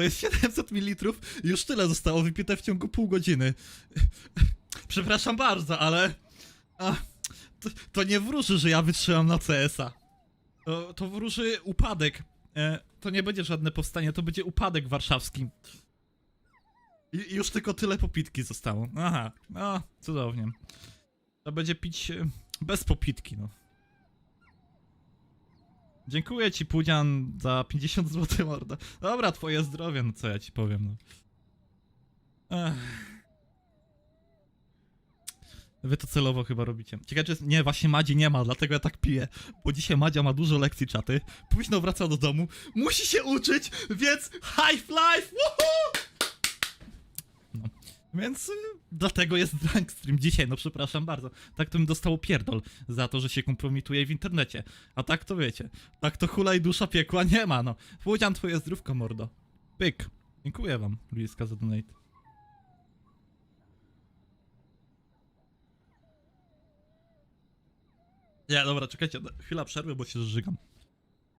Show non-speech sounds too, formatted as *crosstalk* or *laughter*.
To jest 700 ml już tyle zostało wypite w ciągu pół godziny. *laughs* Przepraszam bardzo, ale... A, to, to nie wróży, że ja wytrzymam na CS-a. To, to wróży upadek. E, to nie będzie żadne powstanie, to będzie upadek warszawski. I, I już tylko tyle popitki zostało. Aha, no, cudownie. To będzie pić e, bez popitki, no. Dziękuję ci, Pudzian, za 50 zł, mordo. Dobra, twoje zdrowie, no co ja ci powiem, no. Ech. Wy to celowo chyba robicie. Ciekawe, czy jest... Nie, właśnie Madzi nie ma, dlatego ja tak piję. Bo dzisiaj Madzia ma dużo lekcji czaty. Późno wraca do domu. Musi się uczyć, więc high life! Woohoo! Więc y, dlatego jest drunk stream dzisiaj, no przepraszam bardzo. Tak to bym dostał pierdol za to, że się kompromituje w internecie. A tak to wiecie. Tak to hulaj dusza piekła nie ma, no. Włodzian twoje zdrówko, mordo. Pyk. Dziękuję wam, Luiska, za donate. Nie, dobra, czekajcie, chwila przerwy, bo się zżygam.